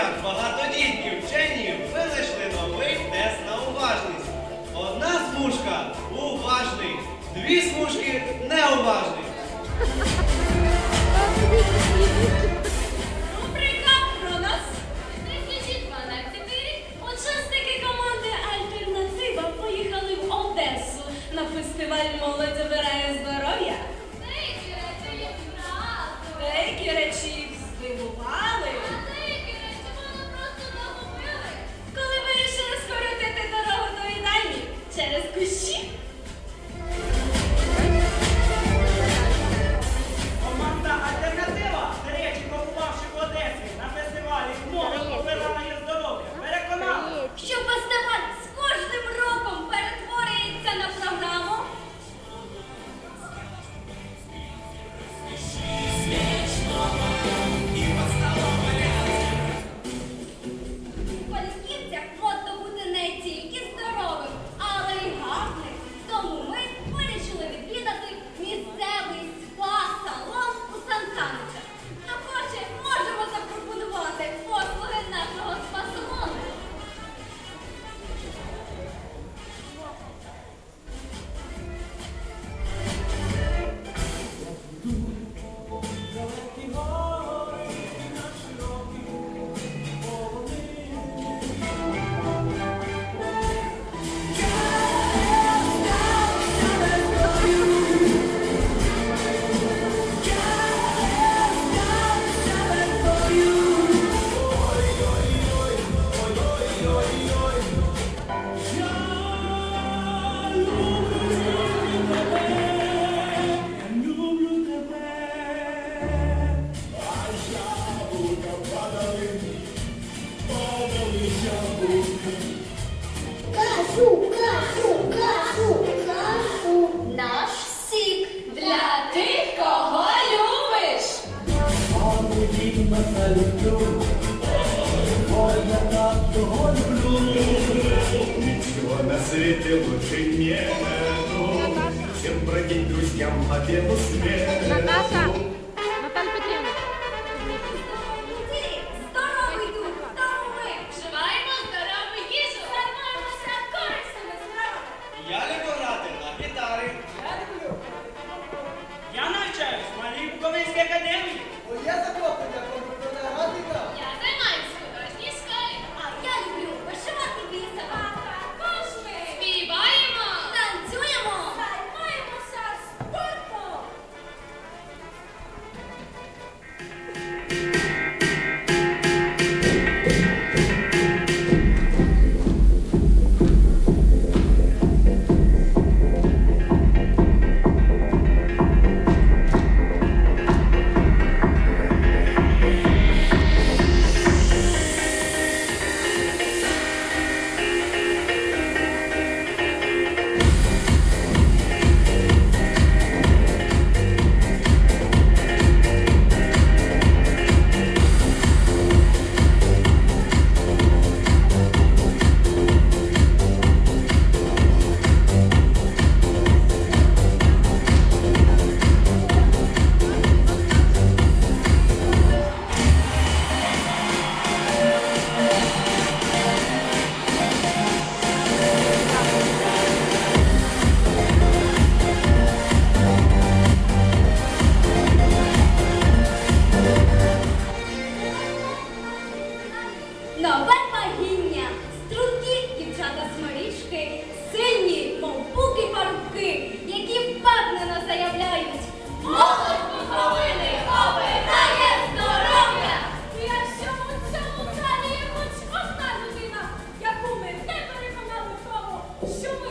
життях багатодітні вчені винайшли новий тест на уважність. Одна смужка уважний, дві смужки неуважний. Is she люблю, бо я так того люблю, ничего на свете лучше нету, чем бродить друзьям по белу. Журавель струнки дівчата смирічки, сильні, мов пуки парубки, які впевнено заявляють. Молодь покровини обирає здоров'я! Якщо у цьому залі хоч одна людина, яку ми не переконали в тому, що ми.